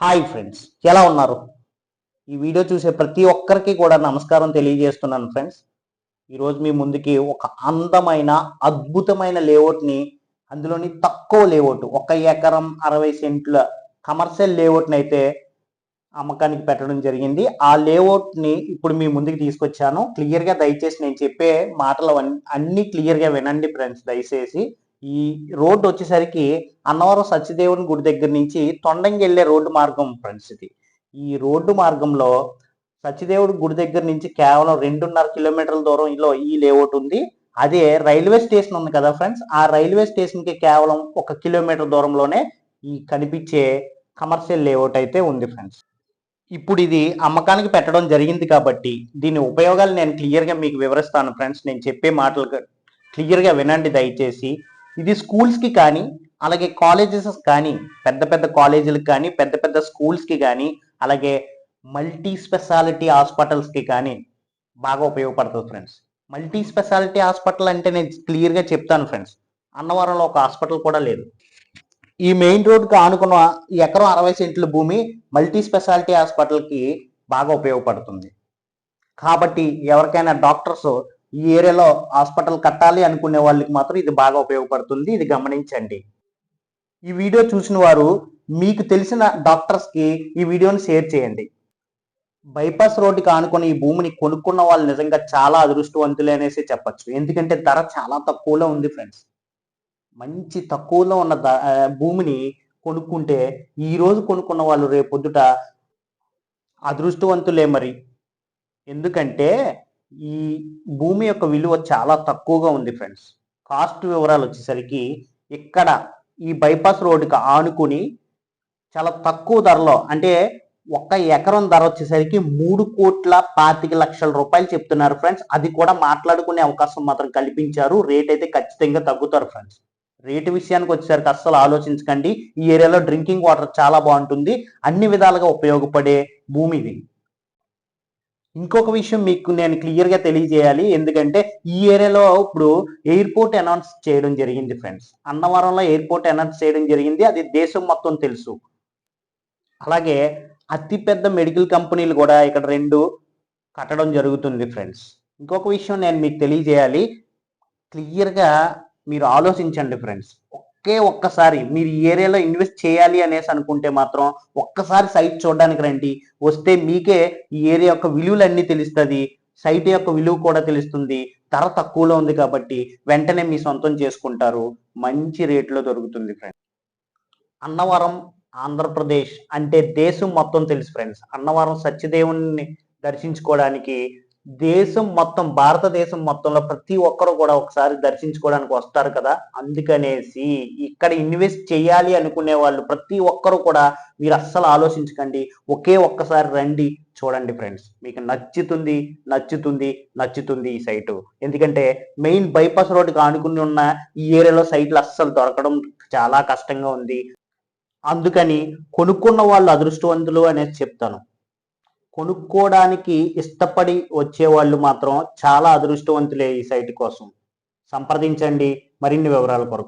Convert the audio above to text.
Hi friends ఎలా ఉన్నారు? ఈ వీడియో చూసే ప్రతి ఒక్కరికి కూడా నమస్కారం తెలియజేస్తున్నాను ఫ్రెండ్స్. ఈరోజు మీ ముందుకి ఒక అందమైన అద్భుతమైన లేఅవుట్ని అందులోని తక్కువ లేఅవుట్ ఒక ఎకరం అరవై సెంట్ల కమర్షియల్ లేఅవుట్ని అయితే అమ్మకానికి పెట్టడం జరిగింది. ఆ లేఅవుట్ని ఇప్పుడు మీ ముందుకి తీసుకొచ్చాను. క్లియర్గా దయచేసి నేను చెప్పే మాటలు అన్ని క్లియర్గా వినండి ఫ్రెండ్స్ దయచేసి. ఈ రోడ్డు వచ్చేసరికి అన్నవరం సత్యదేవుని గుడి దగ్గర నుంచి తొండంగి వెళ్ళే రోడ్డు మార్గం ఫ్రెండ్స్ ఇది. ఈ రోడ్డు మార్గంలో సత్యదేవుడి గుడి దగ్గర నుంచి కేవలం రెండున్నర కిలోమీటర్ల దూరంలో ఈ లేఅవుట్ ఉంది. అదే రైల్వే స్టేషన్ ఉంది కదా ఫ్రెండ్స్. ఆ రైల్వే స్టేషన్కి కేవలం ఒక కిలోమీటర్ దూరంలోనే ఈ కనిపించే కమర్షియల్ లేఅవుట్ అయితే ఉంది ఫ్రెండ్స్. ఇప్పుడు ఇది అమ్మకానికి పెట్టడం జరిగింది కాబట్టి దీని ఉపయోగాలు నేను క్లియర్గా మీకు వివరిస్తాను ఫ్రెండ్స్. నేను చెప్పే మాటలు క్లియర్గా వినండి దయచేసి. ఇది స్కూల్స్కి కానీ అలాగే కాలేజెస్ కానీ పెద్ద పెద్ద కాలేజీలకు కానీ పెద్ద పెద్ద స్కూల్స్కి కానీ అలాగే మల్టీ స్పెషాలిటీ హాస్పిటల్స్కి కానీ బాగా ఉపయోగపడుతుంది ఫ్రెండ్స్ మల్టీ స్పెషాలిటీ హాస్పిటల్ అంటే నేను క్లియర్గా చెప్తాను ఫ్రెండ్స్ అన్నవరంలో ఒక హాస్పిటల్ కూడా లేదు. ఈ మెయిన్ రోడ్కి ఆనుకున్న ఎకరం అరవై సెంట్ల భూమి మల్టీ స్పెషాలిటీ హాస్పిటల్కి బాగా ఉపయోగపడుతుంది. కాబట్టి ఎవరికైనా డాక్టర్స్ ఈ ఏరియాలో హాస్పిటల్ కట్టాలి అనుకునే వాళ్ళకి మాత్రం ఇది బాగా ఉపయోగపడుతుంది. ఇది గమనించండి. ఈ వీడియో చూసిన వారు మీకు తెలిసిన డాక్టర్స్కి ఈ వీడియోని షేర్ చేయండి. బైపాస్ రోడ్డుకి ఆనుకుని ఈ భూమిని కొనుక్కున్న వాళ్ళు నిజంగా చాలా అదృష్టవంతులే అనేసి చెప్పచ్చు. ఎందుకంటే ధర చాలా తక్కువలో ఉంది ఫ్రెండ్స్. మంచి తక్కువలో ఉన్న భూమిని కొనుక్కుంటే ఈ రోజు కొనుక్కున్న వాళ్ళు రేపొద్దుట అదృష్టవంతులే మరి. ఎందుకంటే ఈ భూమి యొక్క విలువ చాలా తక్కువగా ఉంది ఫ్రెండ్స్. కాస్ట్ వివరాలు వచ్చేసరికి ఇక్కడ ఈ బైపాస్ రోడ్డుకి ఆనుకుని చాలా తక్కువ ధరలో అంటే ఒక్క ఎకరం ధర వచ్చేసరికి మూడు కోట్ల పాతిక లక్షల రూపాయలు చెప్తున్నారు ఫ్రెండ్స్. అది కూడా మాట్లాడుకునే అవకాశం మాత్రం కల్పించారు. రేట్ అయితే ఖచ్చితంగా తగ్గుతారు ఫ్రెండ్స్. రేటు విషయానికి వచ్చేసరికి అస్సలు ఆలోచించకండి. ఈ ఏరియాలో డ్రింకింగ్ వాటర్ చాలా బాగుంటుంది. అన్ని విధాలుగా ఉపయోగపడే భూమి ఇది. ఇంకొక విషయం మీకు నేను క్లియర్గా తెలియజేయాలి. ఎందుకంటే ఈ ఏరియాలో ఇప్పుడు ఎయిర్పోర్ట్ అనౌన్స్ చేయడం జరిగింది ఫ్రెండ్స్ అన్నవరంలో ఎయిర్పోర్ట్ అనౌన్స్ చేయడం జరిగింది. అది దేశం మొత్తం తెలుసు. అలాగే అతిపెద్ద మెడికల్ కంపెనీలు కూడా ఇక్కడ రెండు కట్టడం జరుగుతుంది ఫ్రెండ్స్ ఇంకొక విషయం నేను మీకు తెలియజేయాలి. క్లియర్గా మీరు ఆలోచించండి ఫ్రెండ్స్ ఒకే ఒక్కసారి మీరు ఈ ఏరియాలో ఇన్వెస్ట్ చేయాలి అనేసి అనుకుంటే మాత్రం ఒక్కసారి సైట్ చూడడానికి రండి. వస్తే మీకే ఈ ఏరియా యొక్క విలువలన్నీ తెలుస్తుంది. సైట్ యొక్క విలువ కూడా తెలుస్తుంది. ధర తక్కువలో ఉంది కాబట్టి వెంటనే మీ సొంతం చేసుకుంటారు. మంచి రేట్లో దొరుకుతుంది ఫ్రెండ్స్ అన్నవరం ఆంధ్రప్రదేశ్ అంటే దేశం మొత్తం తెలుసు ఫ్రెండ్స్ అన్నవరం సత్యదేవుని దర్శించుకోవడానికి దేశం మొత్తం భారతదేశం మొత్తంలో ప్రతి ఒక్కరు కూడా ఒకసారి దర్శించుకోవడానికి వస్తారు కదా? అందుకనేసి ఇక్కడ ఇన్వెస్ట్ చేయాలి అనుకునే వాళ్ళు ప్రతి ఒక్కరు కూడా మీరు అస్సలు ఆలోచించకండి. ఒకే ఒక్కసారి రండి. చూడండి ఫ్రెండ్స్ మీకు నచ్చుతుంది నచ్చుతుంది నచ్చుతుంది ఈ సైటు. ఎందుకంటే మెయిన్ బైపాస్ రోడ్డుకి ఆనుకుని ఉన్న ఈ ఏరియాలో సైట్లు అస్సలు దొరకడం చాలా కష్టంగా ఉంది. అందుకని కొనుక్కున్న వాళ్ళు అదృష్టవంతులు అనేది చెప్తాను. కొనుక్కోవడానికి ఇష్టపడి వచ్చే వాళ్ళు మాత్రం చాలా అదృష్టవంతులే ఈ సైట్ కోసం. సంప్రదించండి. మరిన్ని వివరాల కొరకు.